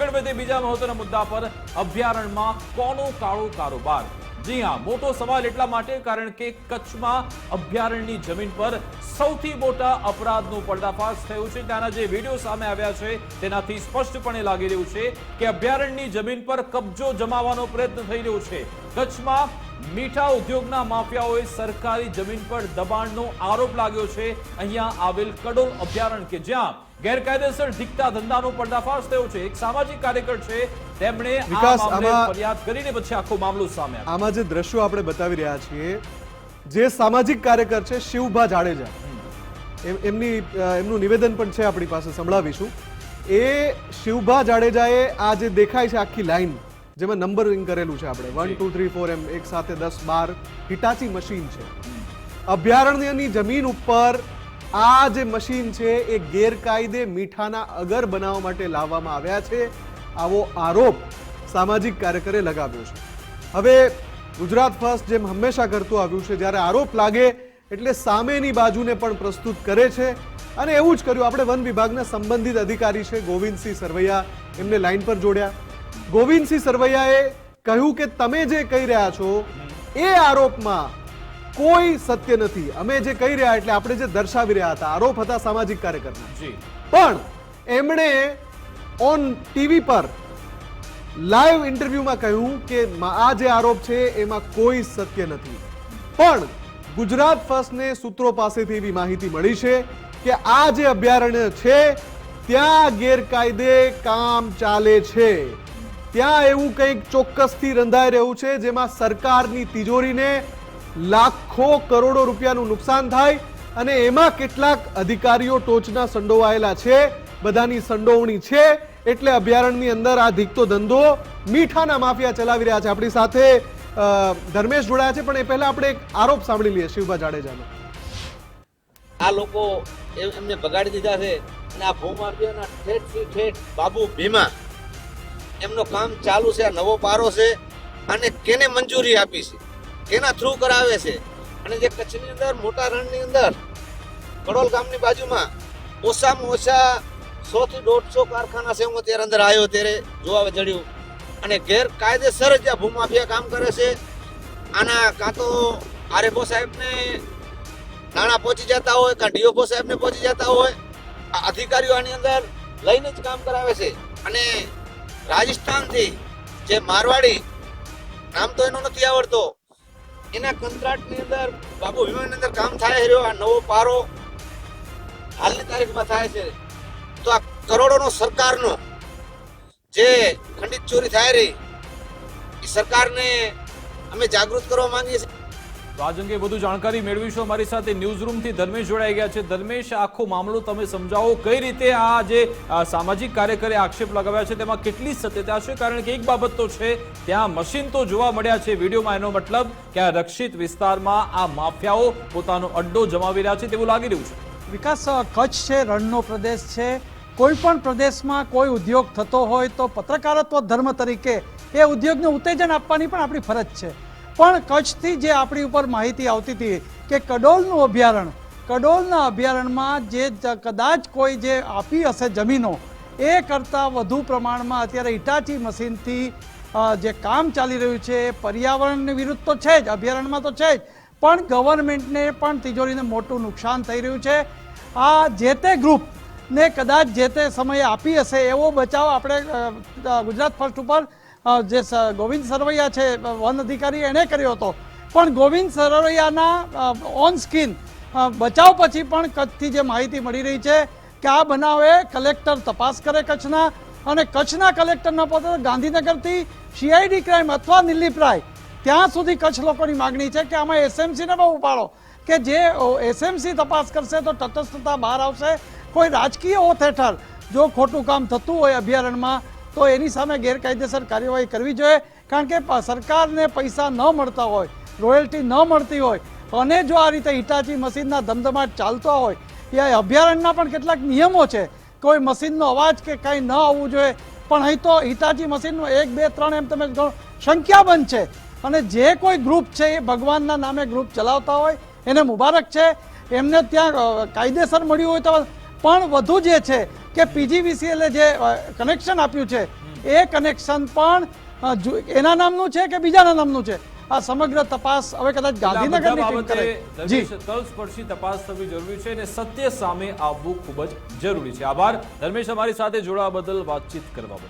આગળ બીજા મહત્વના મુદ્દા પર અભયારણ્યમાં કોનો કાળો કારોબાર? જી હા, મોટો સવાલ એટલા માટે કારણ કે કચ્છમાં અભયારણ્યની જમીન પર સૌથી મોટા અપરાધનો પર્દાફાશ થયો છે. ત્યાંના જે વીડિયો સામે આવ્યા છે, તેનાથી સ્પષ્ટપણે લાગી રહ્યું છે કે અભયારણ્યની જમીન પર કબજો જમાવવાનો પ્રયત્ન થઈ રહ્યો છે. કચ્છમાં મીઠા ઉદ્યોગના માફિયાઓએ સરકારી જમીન પર દબાણનો આરોપ લાગ્યો છે. અહીંયા આવેલ કડોલ અભયારણ્ય કે જ્યાં ગેરકાયદેસર દીકતા ધંધાનો પર્દાફાશ થયો છે. એક સામાજિક કાર્યકર છે. તેમણે આ વિકાસ, મામલે ફરિયાદ કરીને પછી આખો મામલો સામે આવ્યો. આમાં જે દ્રશ્યો આપણે બતાવી રહ્યા છીએ જે સામાજિક કાર્યકર છે શિવભા જાડેજા. એમ- એમની એમનું નિવેદન પણ છે આપણી પાસે સંભળાવીશું. એ શિવભા જાડેજાએ આ જે દેખાય છે આખી લાઈન જેમાં નંબરિંગ કરેલું છે આપણે. વન ટુ થ્રી ફોર એમ એક સાથે દસ બાર હિટાચી મશીન છે. અભયારણ્યની જમીન ઉપર આ જે મશીન છે એ ગેરકાયદે મીઠાના અગર બનાવવા માટે લાવવામાં આવ્યા છે. આવો આરોપ સામાજિક કાર્યકરે લગાવ્યો છે. હવે ગુજરાત ફર્સ્ટ જેમ હંમેશા કરતું આવ્યું છે, જ્યારે આરોપ લાગે એટલે સામેની બાજુને પણ પ્રસ્તુત કરે છે. અને એવું જ કર્યું. આપણે વન વિભાગના સંબંધિત અધિકારી છે, ગોવિંદસિંહ સરવૈયા. એમને લાઈન પર જોડ્યા. ગોવિંદસિંહ સરવૈયાએ કહ્યું કે તમે જે કહી રહ્યા છો, એ આરોપમાં કોઈ સત્ય નથી. અમે જે કહી રહ્યા એટલે આપણે જે દર્શાવી રહ્યા હતા આરોપ હતા સામાજિક કાર્યકરના. જી. પણ એમણે ઓન ટીવી પર લાઈવ ઇન્ટરવ્યુમાં કહ્યું કે આ જે આરોપ છે એમાં કોઈ સત્ય નથી. પણ ગુજરાત ફર્સ્ટને સૂત્રો પાસેથી એવી માહિતી મળી છે કે આ જે અભયારણ્ય છે ત્યાં ગેરકાયદે કામ ચાલે છે. ત્યાં એવું કંઈક ચોક્કસથી રંધાઈ રહ્યું છે જેમાં સરકારની તિજોરીને લાખો કરોડો રૂપિયાનું નુકસાન થાય અને એમાં કેટલાક અધિકારીઓ ટોચના સંડોવાયેલા છે, બધાની સંડોવણી છે, એટલે અભયારણ્યની અંદર આ ધીકતો ધંધો મીઠાના માફિયા ચલાવી રહ્યા છે. આપણી સાથે ધર્મેશ જોડાયા છે, પણ એ પહેલા આપણે એક આરોપ સાંભળી લઈએ શિવભા જાડેજાનો. આ લોકો એમને બગાડી દીધા છે અને આ ભૂમાફિયાના ઠેઠથી ઠેઠ બાબુ ભીમા એમનો કામ ચાલુ છે, આ નવો પારો છે અને કેને મંજૂરી આપી છે? કેના થ્રુ કરાવે છે. અને જે કચ્છની અંદર, મોટા રણની અંદર, કડોલ ગામની બાજુમાં ઓછામાં ઓછા સો થી દોઢસો કારખાના છે. હું અત્યારે અંદર આવ્યો ત્યારે જોવા જડ્યું. અને ગેરકાયદેસર જ ભૂમાફિયા કામ કરે છે. આના કાં તો આરએફઓ સાહેબને નાણાં પહોંચી જતા હોય, કાં ડીઓફો સાહેબને પહોંચી જતા હોય, આ અધિકારીઓ આની અંદર લઈને જ કામ કરાવે છે. અને રાજસ્થાનથી જે મારવાડી, નામ તો એનો નથી આવડતો એના કંત્રાટની અંદર બાબુ વિમાનની અંદર કામ થાય રહ્યો, આ નવો પારો હાલની તારીખમાં થાય છે. તો આ કરોડોનો સરકારનો જે ખંડિત ચોરી થાય રહી, એ સરકારને અમે જાગૃત કરવા માંગીએ છીએ. તો આજ અંગે વધુ જાણકારી મેળવીશું. અમારી સાથે ન્યૂઝ રૂમથી ધર્મેશ જોડાઈ ગયા છે. ધર્મેશ, આખો મામલો તમે સમજાવો. કઈ રીતે આ જે સામાજિક કાર્યકરે આક્ષેપ લગાવ્યા છે, તેમાં કેટલી સત્યતા છે? કારણ કે એક બાબત તો છે, ત્યાં મશીન તો જોવા મળ્યા છે વિડીયોમાં. એનો મતલબ કે આ રક્ષિત વિસ્તારમાં આ માફિયાઓ પોતાનો અડ્ડો જમાવી રહ્યા છે તેવું લાગી રહ્યું છે. વિકાસ કચ્છ છે, રણનો પ્રદેશ છે. કોઈ પણ પ્રદેશમાં કોઈ ઉદ્યોગ થતો હોય તો પત્રકારત્વ ધર્મ તરીકે એ ઉદ્યોગને ઉત્તેજન આપવાની પણ આપણી ફરજ છે. પણ કચ્છથી જે આપણી ઉપર માહિતી આવતી હતી કે કડોલનું અભયારણ્ય કડોલના અભયારણ્યમાં જે કદાચ કોઈ જે આપી હશે જમીનો, એ કરતાં વધુ પ્રમાણમાં અત્યારે ઇટાચી મશીનથી જે કામ ચાલી રહ્યું છે, પર્યાવરણની વિરુદ્ધ તો છે જ અભયારણ્યમાં તો છે જ, પણ ગવર્મેન્ટને પણ તિજોરીને મોટું નુકસાન થઈ રહ્યું છે. આ જે તે ગ્રુપને કદાચ જે તે સમયે આપી હશે એવો બચાવ આપણે ગુજરાત ફર્સ્ટ ઉપર જે ગોવિંદ સરવૈયા છે વન અધિકારી એણે કર્યો હતો. પણ ગોવિંદ સરવૈયાના ઓન સ્કીન બચાવ પછી પણ કચ્છથી જે માહિતી મળી રહી છે કે આ બનાવે કલેક્ટર તપાસ કરે કચ્છના અને કચ્છના કલેક્ટરના પોતે ગાંધીનગરથી સીઆઈડી ક્રાઇમ અથવા નિર્લિપ રાય ત્યાં સુધી કચ્છ લોકોની માગણી છે કે આમાં એસએમસીને બહુ ઉપાડો. કે જે એસએમસી તપાસ કરશે તો તટસ્થતા બહાર આવશે. કોઈ રાજકીય ઓથ હેઠળ જો ખોટું કામ થતું હોય અભયારણ્યમાં તો એની સામે ગેરકાયદેસર કાર્યવાહી કરવી જોઈએ, કારણ કે સરકારને પૈસા ન મળતા હોય, રોયલ્ટી ન મળતી હોય અને જો આ રીતે હિટાચી મશીનના ધમધમાટ ચાલતો હોય, એ અભયારણ્યના પણ કેટલાક નિયમો છે. કોઈ મશીનનો અવાજ કે કંઈ ન આવવું જોઈએ. પણ અહીં તો હિટાચી મશીનનો એક, બે, ત્રણ એમ તમે સંખ્યાબંધ છે. અને જે કોઈ ગ્રુપ છે એ ભગવાનના નામે ગ્રુપ ચલાવતા હોય, એને મુબારક છે. એમને ત્યાં કાયદેસર મળ્યું હોય તો પણ વધુ જે છે કે પીજીવીસીએલે જે કનેક્શન આપ્યું છે એ કનેક્શન પણ એના નામનું છે કે બીજાના નામનું છે? આ સમગ્ર તપાસ હવે કદાચ ગાંધીનગરની ટીમ કરે. જી. તલસ્પર્શી તપાસ થવી જરૂરી છે અને સત્ય સામે આવવું ખૂબ જ જરૂરી છે. આભાર. ધર્મેશ અમારી સાથે જોડાવા બદલ વાતચીત કરવા બદલ.